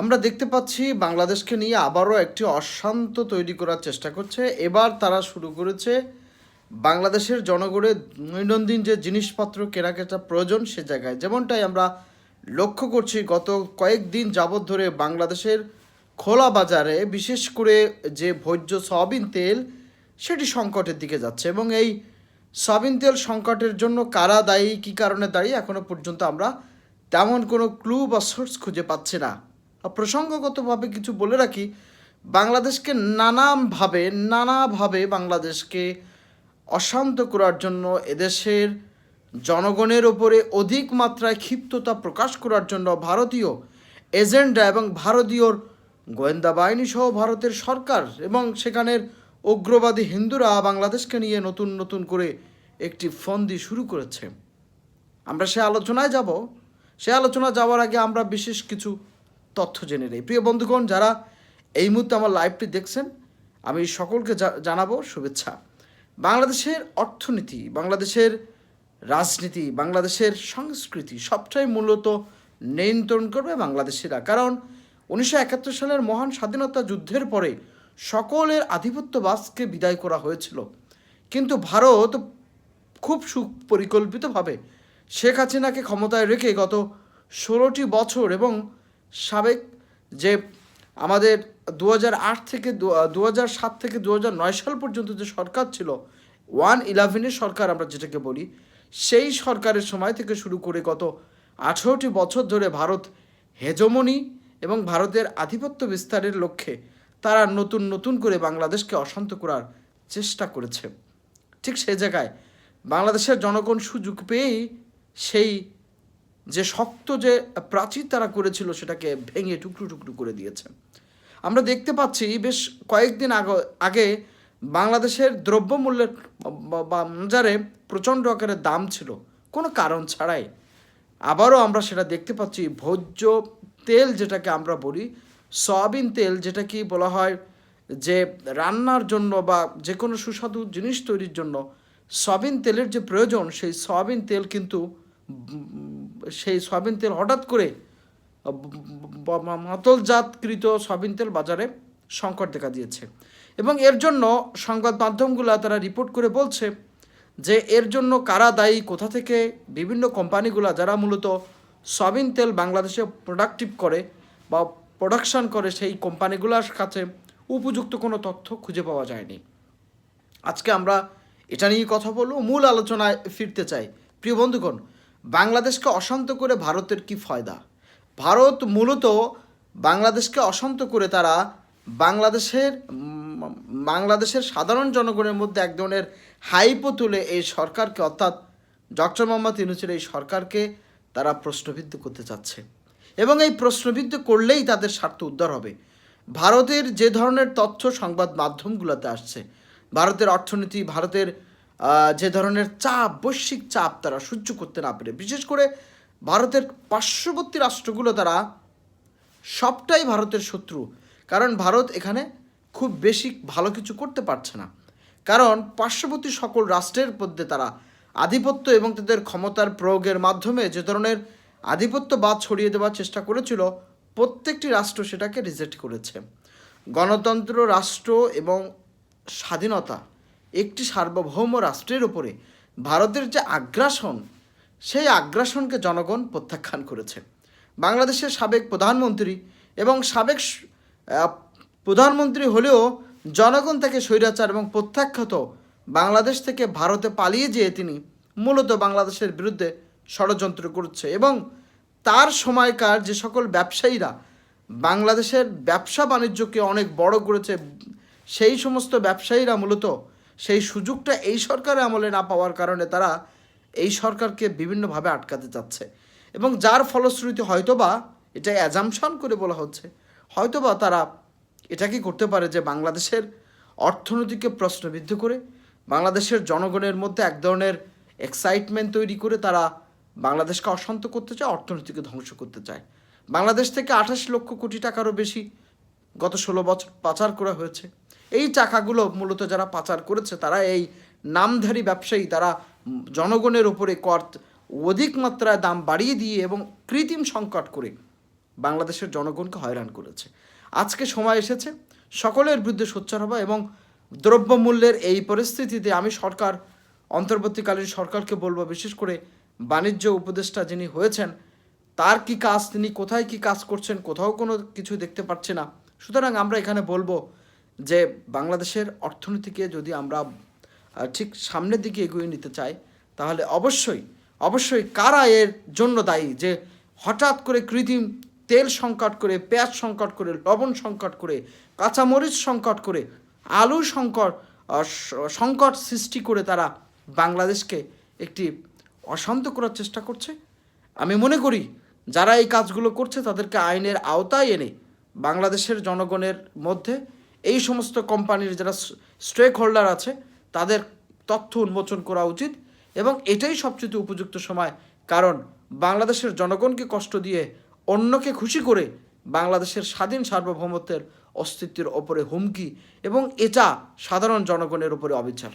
আমরা দেখতে পাচ্ছি বাংলাদেশকে নিয়ে আবারও একটি অশান্ত তৈরি করার চেষ্টা করছে। এবার তারা শুরু করেছে বাংলাদেশের জনগণের দৈনন্দিন যে জিনিসপত্র কেনাকাটা প্রয়োজন সে জায়গায়। যেমনটাই আমরা লক্ষ্য করছি, গত কয়েকদিন যাবৎ ধরে বাংলাদেশের খোলা বাজারে বিশেষ করে যে ভোজ্য সয়াবিন তেল, সেটি সংকটের দিকে যাচ্ছে এবং এই সয়াবিন তেল সংকটের জন্য কারা দায়ী, কী কারণে দায়ী এখনও পর্যন্ত আমরা তেমন কোনো ক্লু বা সোর্স খুঁজে পাচ্ছি না। প্রসঙ্গগতভাবে কিছু বলে রাখি, বাংলাদেশকে নানাভাবে নানাভাবে বাংলাদেশকে অশান্ত করার জন্য এদেশের জনগণের ওপরে অধিক মাত্রায় ক্ষিপ্ততা প্রকাশ করার জন্য ভারতীয় এজেন্ডা এবং ভারতীয় গোয়েন্দা বাহিনী সহ ভারতের সরকার এবং সেখানের উগ্রবাদী হিন্দুরা বাংলাদেশকে নিয়ে নতুন নতুন করে একটি ফন্দি শুরু করেছে। আমরা সে আলোচনায় যাব। সে আলোচনা যাওয়ার আগে আমরা বিশেষ কিছু তথ্য জেনে নিই। প্রিয় বন্ধুগণ, যারা এই মুহূর্তে আমার লাইভটি দেখছেন, আমি সকলকে জানাব শুভেচ্ছা। বাংলাদেশের অর্থনীতি, বাংলাদেশের রাজনীতি, বাংলাদেশের সংস্কৃতি সবটাই মূলত নিয়ন্ত্রণ করবে বাংলাদেশিরা। কারণ উনিশশো একাত্তর সালের মহান স্বাধীনতা যুদ্ধের পরে সকলের আধিপত্যবাদকে বিদায় করা হয়েছিল। কিন্তু ভারত খুব সুপরিকল্পিতভাবে শেখ হাসিনাকে ক্ষমতায় রেখে গত ষোলোটি বছর এবং সাবেক যে আমাদের দু থেকে দু সাত থেকে দু সাল পর্যন্ত যে সরকার ছিল, ওয়ান ইলেভেনের সরকার আমরা যেটাকে বলি, সেই সরকারের সময় থেকে শুরু করে গত আঠেরোটি বছর ধরে ভারত হেজমনি এবং ভারতের আধিপত্য বিস্তারের লক্ষ্যে তারা নতুন নতুন করে বাংলাদেশকে অশান্ত করার চেষ্টা করেছে। ঠিক সেই জায়গায় বাংলাদেশের জনগণ সুযোগ পেয়েই সেই যে শক্ত যে প্রাচীর তারা করেছিল সেটাকে ভেঙে টুকরো টুকরো করে দিয়েছে। আমরা দেখতে পাচ্ছি বেশ কয়েকদিন আগে আগে বাংলাদেশের দ্রব্যমূল্যের বাজারে প্রচণ্ড আকারে দাম ছিল। কোনো কারণ ছাড়াই। আবারও আমরা সেটা দেখতে পাচ্ছি, ভোজ্য তেল যেটাকে আমরা বলি, সয়াবিন তেল যেটা কি বলা হয় যে রান্নার জন্য বা যে কোনো সুস্বাদু জিনিস তৈরির জন্য সয়াবিন তেলের যে প্রয়োজন, সেই সয়াবিন তেল কিন্তু সেই সয়াবিন তেল হঠাৎ করে মাতলজাতকৃত সয়াবিন তেল বাজারে সংকট দেখা দিয়েছে। এবং এর জন্য সংবাদ মাধ্যমগুলো তারা রিপোর্ট করে বলছে যে এর জন্য কারা দায়ী, কোথা থেকে বিভিন্ন কোম্পানিগুলো যারা মূলত সয়াবিন তেল বাংলাদেশে প্রোডাক্টিভ করে বা প্রোডাকশন করে সেই কোম্পানিগুলোর কাছে উপযুক্ত কোনো তথ্য খুঁজে পাওয়া যায়নি। আজকে আমরা এটা নিয়ে কথা বলব। মূল আলোচনায় ফিরতে চাই। প্রিয় বন্ধুগণ বাংলাদেশকে অশান্ত করে ভারতের কি ফায়দা? ভারত মূলত বাংলাদেশকে অশান্ত করে তারা বাংলাদেশের বাংলাদেশের সাধারণ জনগণের মধ্যে এক ধরনের হাইপো তুলে এই সরকারকে, অর্থাৎ ডক্টর মোহাম্মদ ইউনুসের এই সরকারকে তারা প্রশ্নবিদ্ধ করতে চাচ্ছে। এবং এই প্রশ্নবিদ্ধ করলেই তাদের স্বার্থ উদ্ধার হবে। ভারতের যে ধরনের তথ্য সংবাদ মাধ্যমগুলোতে আসছে, ভারতের অর্থনীতি, ভারতের যে ধরনের চাপ, বৈশ্বিক চাপ তারা সহ্য করতে না পেরে, বিশেষ করে ভারতের পার্শ্ববর্তী রাষ্ট্রগুলো তারা সবটাই ভারতের শত্রু। কারণ ভারত এখানে খুব বেশি ভালো কিছু করতে পারছে না। কারণ পার্শ্ববর্তী সকল রাষ্ট্রের মধ্যে তারা আধিপত্য এবং তাদের ক্ষমতার প্রয়োগের মাধ্যমে যে ধরনের আধিপত্যবাদ ছড়িয়ে দেওয়ার চেষ্টা করেছিল, প্রত্যেকটি রাষ্ট্র সেটাকে রিজেক্ট করেছে। গণতন্ত্র, রাষ্ট্র এবং স্বাধীনতা একটি সার্বভৌম রাষ্ট্রের উপরে ভারতের যে আগ্রাসন, সেই আগ্রাসনকে জনগণ প্রত্যাখ্যান করেছে। বাংলাদেশের সাবেক প্রধানমন্ত্রী এবং সাবেক প্রধানমন্ত্রী হলেও জনগণ তাকে স্বৈরাচার এবং প্রত্যাখ্যাত বাংলাদেশ থেকে ভারতে পালিয়ে যেয়ে তিনি মূলত বাংলাদেশের বিরুদ্ধে ষড়যন্ত্র করছে এবং তার সময়কার যে সকল ব্যবসায়ীরা বাংলাদেশের ব্যবসা বাণিজ্যকে অনেক বড় করেছে, সেই সমস্ত ব্যবসায়ীরা মূলত সেই সুযোগটা এই সরকারের আমলে না পাওয়ার কারণে তারা এই সরকারকে বিভিন্নভাবে আটকাতে চাচ্ছে। এবং যার ফলশ্রুতি হয়তোবা এটা অ্যাজামশন করে বলা হচ্ছে, হয়তোবা তারা এটা কি করতে পারে যে বাংলাদেশের অর্থনীতিকে প্রশ্নবিদ্ধ করে, বাংলাদেশের জনগণের মধ্যে এক ধরনের এক্সাইটমেন্ট তৈরি করে তারা বাংলাদেশকে অশান্ত করতে চায়, অর্থনীতিকে ধ্বংস করতে চায়। বাংলাদেশ থেকে আঠাশ লক্ষ কোটি টাকারও বেশি গত ষোলো বছর পাচার করা হয়েছে। এই টাকাগুলো মূলত যারা পাচার করেছে, তারা এই নামধারী ব্যবসায়ী, তারা জনগণের উপরে কর অধিক মাত্রায় দাম বাড়িয়ে দিয়ে এবং কৃত্রিম সংকট করে বাংলাদেশের জনগণকে হয়রান করেছে। আজকে সময় এসেছে, সকলের বিরুদ্ধে সোচ্চার হওয়া এবং দ্রব্যমূল্যের এই পরিস্থিতিতে আমি সরকার, অন্তর্বর্তীকালীন সরকারকে বলব, বিশেষ করে বাণিজ্য উপদেষ্টা যিনি হয়েছেন, তার কি কাজ, তিনি কোথায় কি কাজ করছেন, কোথাও কোনো কিছু দেখতে পাচ্ছি না। সুতরাং আমরা এখানে বলব যে বাংলাদেশের অর্থনীতিকে যদি আমরা ঠিক সামনের দিকে এগিয়ে নিতে চাই, তাহলে অবশ্যই অবশ্যই কারা এর জন্য দায়ী? যে হঠাৎ করে কৃত্রিম তেল সংকট করে, পেঁয়াজ সংকট করে, লবণ সংকট করে, কাঁচামরিচ সংকট করে, আলু সংকট সংকট সৃষ্টি করে তারা বাংলাদেশকে একটি অশান্ত করার চেষ্টা করছে? আমি মনে করি যারা এই কাজগুলো করছে তাদেরকে আইনের আওতায় এনে বাংলাদেশের জনগণের মধ্যে এই সমস্ত কোম্পানির যারা স্টেক হোল্ডার আছে, তাদের তথ্য উন্মোচন করা উচিত এবং এটাই সবচেয়ে উপযুক্ত সময়। কারণ বাংলাদেশের জনগণকে কষ্ট দিয়ে অন্যকে খুশি করে বাংলাদেশের স্বাধীন সার্বভৌমত্বের অস্তিত্বের ওপরে হুমকি এবং এটা সাধারণ জনগণের উপরে অবিচার।